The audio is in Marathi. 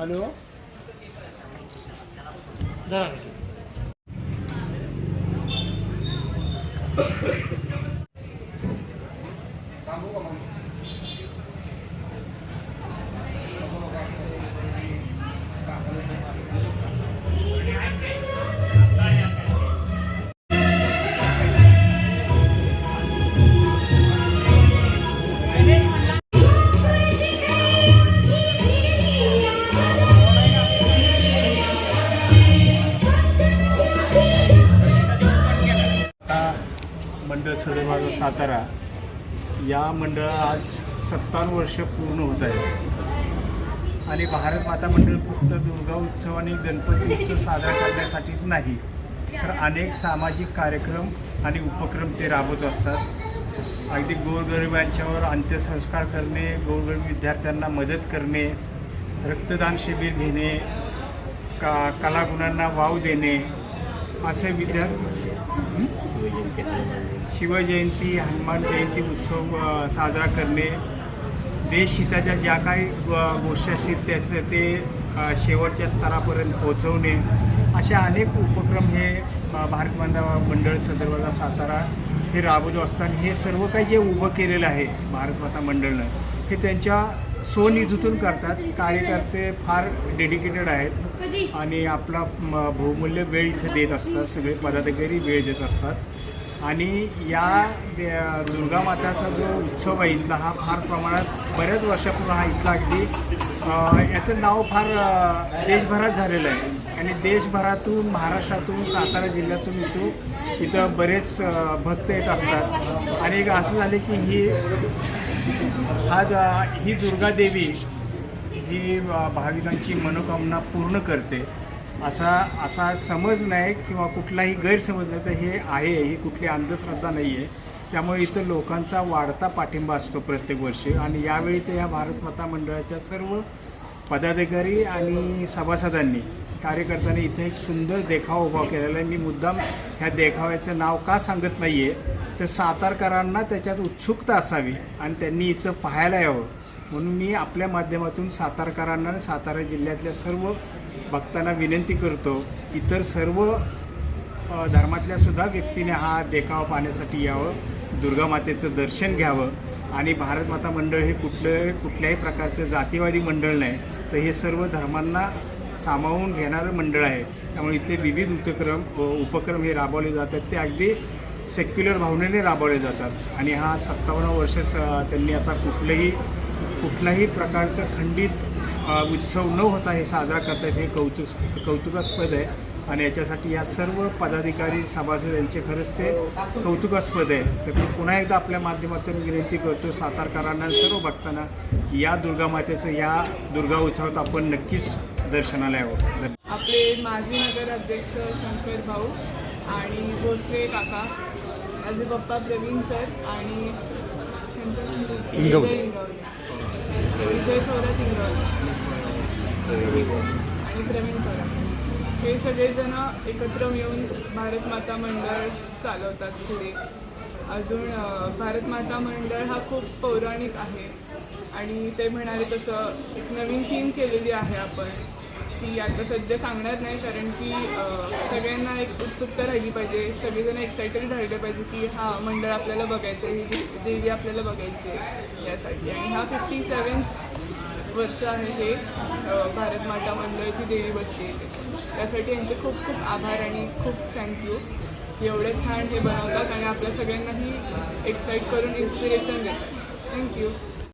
हॅलो आता मंडळ सदैवाचा सातारा. या मंडळाला आज सत्तावन्न वर्ष पूर्ण होत आहे आणि भारत माता मंडळ फक्त दुर्गा उत्सव आणि गणपती उत्सव साजरा करण्यासाठीच नाही तर अनेक सामाजिक कार्यक्रम आणि उपक्रम ते राबवत असतात. अगदी गोरगरिबांच्यावर अंत्यसंस्कार करणे गोरगरीब विद्यार्थ्यांना मदत करणे रक्तदान शिबिर घेणे का कलागुणांना वाव देणे असे विद्यार्थी शिवजयंती हनुमान जयंती उत्सव साजरा करणे देशहिताच्या ज्या काही गोष्टी असतील त्याचं ते शेवटच्या स्तरापर्यंत पोहोचवणे अशा अनेक उपक्रम हे भारत माता मंडळ संदर्भाचा सातारा हे राबवत असताना हे सर्व काही जे उभं केलेलं आहे भारत माता मंडळनं हे त्यांच्या स्वनिधीतून करतात. कार्यकर्ते फार डेडिकेटेड आहेत आणि आपला म- बहुमूल्य वेळ इथे देत असतात. सगळे पदाधिकारी वेळ देत असतात. आणि या दे- दुर्गा माताचा जो उत्सव आहे इथला हा फार प्रमाणात बऱ्याच वर्षापूर्वी हा इथला अगदी याचं नाव फार देशभरात झालेलं आहे. आणि देशभरातून महाराष्ट्रातून सातारा जिल्ह्यातून इथून इथं बरेच भक्त येत असतात. आणि एक असं झालं की ही हा द- ही दुर्गा देवी ही भाविकांची मनोकामना पूर्ण करते. असा असा समज नाही किंवा कुठलाही गैरसमज नाही तर हे आहे ही कुठली अंधश्रद्धा नाही आहे. त्यामुळे इथं लोकांचा वाढता पाठिंबा असतो प्रत्येक वर्षी. आणि यावेळी ते या भारत माता मंडळाच्या सर्व पदाधिकारी आणि सभासदांनी कार्यकर्त्यांनी इथे एक सुंदर देखावा उभा केलेला आहे. मी मुद्दाम ह्या देखाव्याचं नाव का सांगत नाही आहे तर सातारकरांना त्याच्यात उत्सुकता असावी आणि त्यांनी इथं पाहायला यावं. म्हणून मी आपल्या माध्यमातून सातारकरांना आणि सातारा जिल्ह्यातल्या सर्व भक्तांना विनंती करतो इतर सर्व धर्मातल्या सुद्धा व्यक्तीने हा देखावा पाहण्यासाठी यावं दुर्गा मातेचं दर्शन घ्यावं आणि भारत माता मंडळ हे कुठलं कुठल्याही प्रकारचं जातीवादी मंडळ नाही. तर हे सर्व धर्मांना सामावून घेणारं मंडळ आहे. त्यामुळे इथले विविध उपक्रम उपक्रम हे राबवले जातात. ते अगदी सेक्युलर भावनेने राबवले जातात. आणि हा सत्तावन्न वर्ष स त्यांनी आता कुठलंही कुठल्याही प्रकारचं खंडित उत्सव न होता हे साजरा करतात हे कौतुक कौतुकास्पद आहे. आणि याच्यासाठी या सर्व पदाधिकारी सभासद यांचे खरंच ते कौतुकास्पद आहे. तर मी पुन्हा एकदा आपल्या माध्यमातून विनंती करतो सातारकरांना सर्व भक्तांना की या दुर्गा मातेचं या दुर्गा उत्सवात आपण नक्कीच दर्शनाला यावं. आपले माजी नगर अध्यक्ष शंकर भाऊ आणि भोसले काका माझे पप्पा प्रवीण सर आणि विजय थोरात इंगवले. आणि प्रवीण परब हे सगळेजण एकत्र मिळून भारत माता मंडळ चालवतात पुढे. अजून भारत माता मंडळ हा खूप पौराणिक आहे. आणि ते म्हणाले तसं एक नवीन थीम केलेली आहे आपण. ती आता सध्या सांगणार नाही कारण की सगळ्यांना एक उत्सुकता राहिली पाहिजे. सगळेजण एक्सायटेड राहिले पाहिजे की हा मंडळ आपल्याला बघायचं आहे ही देवी आपल्याला बघायची आहे यासाठी. आणि हा फिफ्टी सेवन वर्ष आहे हे भारत माता मंडळाची देवी बसली इथे. त्यासाठी यांचे खूप खूप आभार आणि खूप थँक्यू एवढं छान हे बनवतात आणि आपल्या सगळ्यांनाही एक्साईट करून इन्स्पिरेशन देतात. Thank you